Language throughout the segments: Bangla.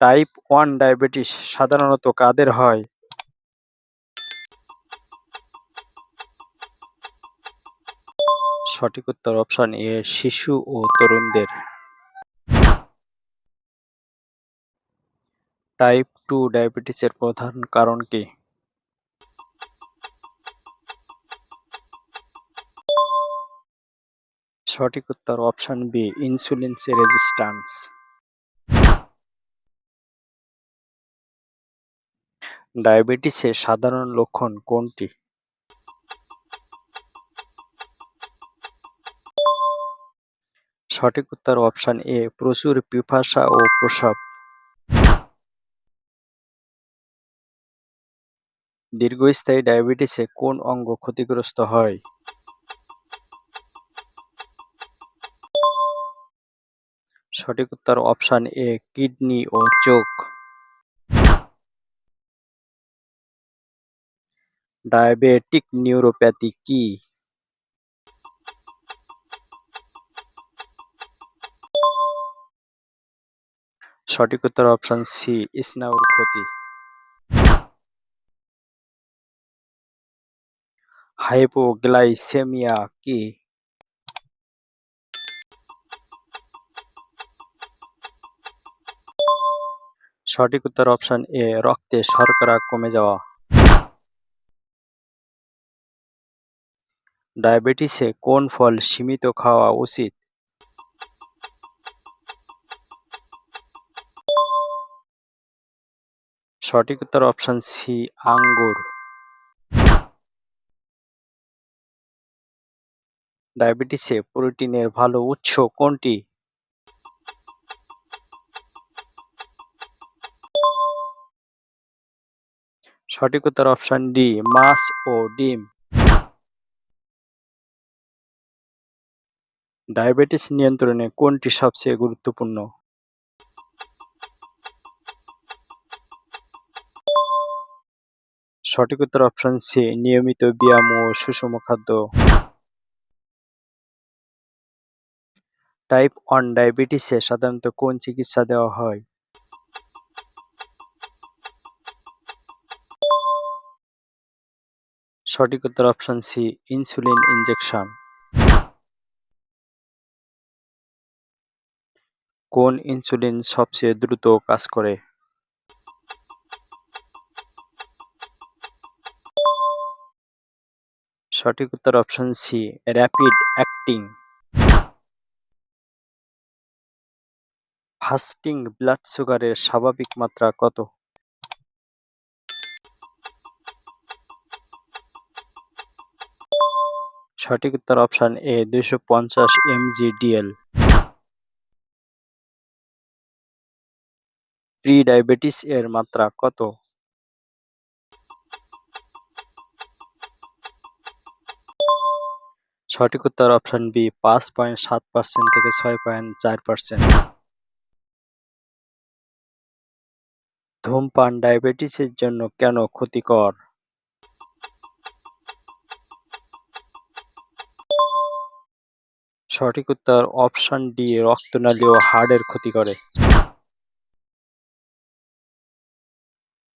টাইপ ওয়ান ডায়াবেটিস সাধারণত কাদের হয়? সঠিক উত্তর অপশন এ শিশু ও তরুণদের। টাইপ টু ডায়াবেটিসের প্রধান কারণ কি? সঠিক উত্তর অপশন বি ইনসুলিন রেজিস্ট্যান্স। ডায়াবেটিসের সাধারণ লক্ষণ কোনটি? সঠিক উত্তর অপশন এ, প্রচুর পিপাসা ও প্রস্রাব। দীর্ঘস্থায়ী ডায়াবেটিসে কোন অঙ্গ ক্ষতিগ্রস্ত হয়? সঠিক উত্তর অপশন এ, কিডনি ও চোখ। ডায়াবেটিক নিউরোপ্যাথি কি? সঠিক উত্তর অপশন সি স্নায়ুর ক্ষতি। হাইপোগ্লাইসেমিয়া কি? সঠিক উত্তর অপশন এ রক্তে শর্করা কমে যাওয়া। ডায়াবেটিসে কোন ফল সীমিত খাওয়া উচিত? সঠিক উত্তর অপশন সি, আঙ্গুর। ডায়াবেটিসে প্রোটিনের ভালো উৎস কোনটি? সঠিক উত্তর অপশন ডি, মাছ ও ডিম। ডায়াবেটিস নিয়ন্ত্রণে কোনটি সবচেয়ে গুরুত্বপূর্ণ? সঠিক উত্তর অপশন সি নিয়মিত ব্যায়াম ও সুষম খাদ্য। টাইপ ওয়ান ডায়াবেটিসে সাধারণত কোন চিকিৎসা দেওয়া হয়? সঠিক উত্তর অপশন সি ইনসুলিন ইনজেকশন। কোন ইনসুলিন সবচেয়ে দ্রুত কাজ করে? সঠিক উত্তর option C, rapid acting. Fasting blood সুগারের স্বাভাবিক মাত্রা কত? সঠিক উত্তর অপশন এ, দুইশো পঞ্চাশ এমজি/ডিএল। প্রি ডায়াবেটিস এর মাত্রা কত? সঠিক উত্তর অপশন বি পাঁচ পয়েন্ট সাত পার্সেন্ট থেকে ছয় পয়েন্ট চার পার্সেন্ট। ধূমপান ডায়াবেটিসের জন্য কেন ক্ষতিকর? সঠিক উত্তর অপশন ডি রক্তনালী ও হাড়ের ক্ষতি করে।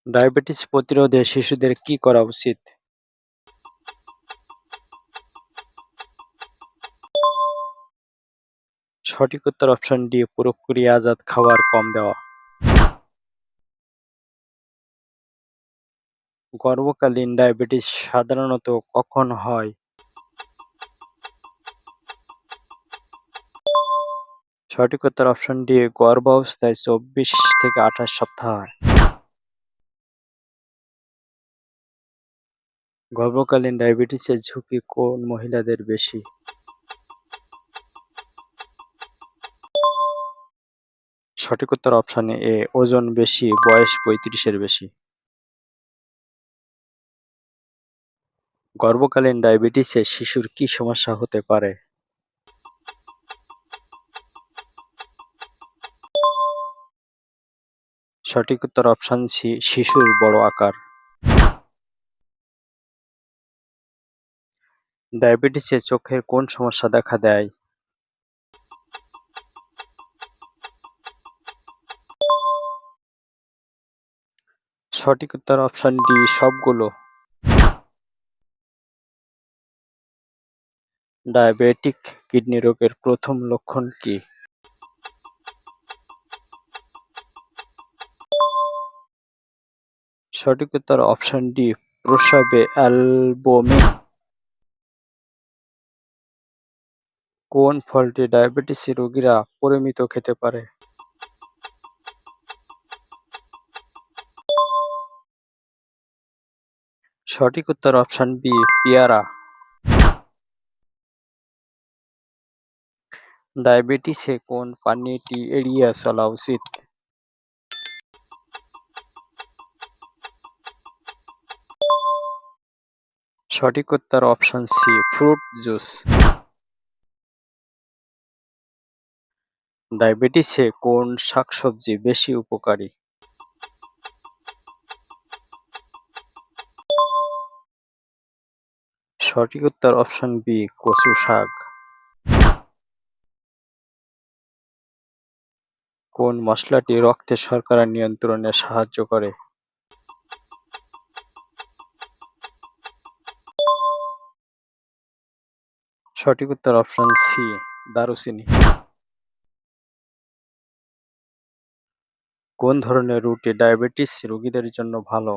ডায়াবেটিস প্রতিরোধে শিশুদের কি করা উচিত? সঠিক উত্তর অপশন ডি প্রক্রিয়াজাত খাবার কম দেওয়া। গর্ভকালীন ডায়াবেটিস সাধারণত কখন হয়? সঠিক উত্তর অপশন ডি, গর্ভাবস্থায় চব্বিশ থেকে আঠাশ সপ্তাহ। গর্ভকালীন ডায়াবেটিসের ঝুঁকি কোন মহিলাদের বেশি? সঠিক উত্তর অপশন এ, ওজন বেশি, বয়স পঁয়ত্রিশের বেশি। গর্ভকালীন ডায়াবেটিসে শিশুর কি সমস্যা হতে পারে? সঠিক উত্তর অপশন সি, শিশুর বড় আকার। ডায়াবেটিসে চোখের কোন সমস্যা দেখা দেয়? সঠিক উত্তর অপশন ডি, সবগুলো। ডায়াবেটিক কিডনি রোগের প্রথম লক্ষণ কি? সঠিক উত্তর অপশন ডি প্রস্রাবে অ্যালবুমিন। কোন ফলটি ডায়াবেটিস রোগীরা পরিমিত খেতে পারে? সঠিক উত্তর অপশন বি, পেয়ারা। ডায়াবেটিসে কোন পানীয়টি এড়িয়ে চলা উচিত? সঠিক উত্তর অপশন সি, ফ্রুট জুস। ডায়াবেটিসে কোন শাকসবজি বেশি উপকারী? সঠিক উত্তর অপশন বি, কচু শাক। কোন মশলাটি রক্তে শর্করা নিয়ন্ত্রণে সাহায্য করে? সঠিক উত্তর অপশন সি, দারুচিনি। কোন ধরনের রুটি ডায়াবেটিস রোগীদের জন্য ভালো?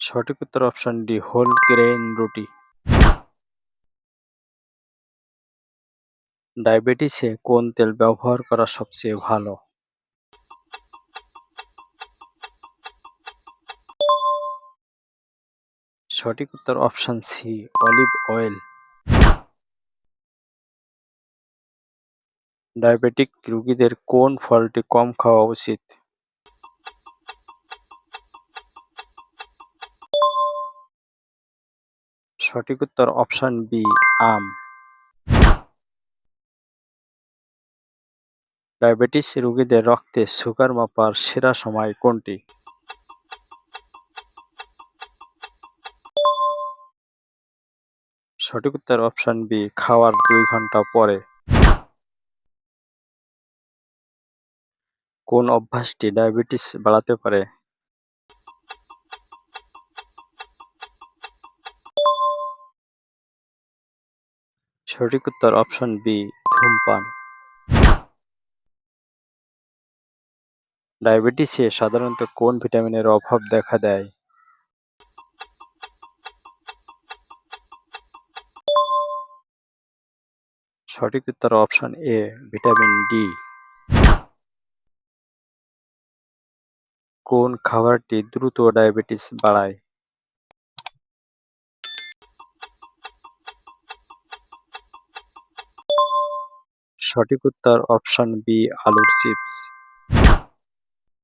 সঠিক উত্তর অপশন ডি, হোল গ্রেন রুটি। ডায়াবেটিসে কোন তেল ব্যবহার করা সবচেয়ে ভালো? সঠিক উত্তর option C, olive oil. Diabetic রোগীদের কোন ফলটি কম খাওয়া উচিত? সঠিক উত্তর অপশন বি, আম। ডায়াবেটিস রোগীদের রক্তে সুগার মাপার সেরা সময় কোনটি? সঠিক উত্তর অপশন বি, খাওয়ার দুই ঘণ্টা পরে। কোন অভ্যাসটি ডায়াবেটিস বাড়াতে পারে? সঠিক উত্তর অপশন বি, ধূমপান। ডায়াবেটিসে সাধারণত কোন ভিটামিনের অভাব দেখা দেয়? সঠিক উত্তর অপশন এ, ভিটামিন ডি। কোন খাবারটি দ্রুত ডায়াবেটিস বাড়ায়? সঠিক উত্তর অপশন বি আলুর চিপস।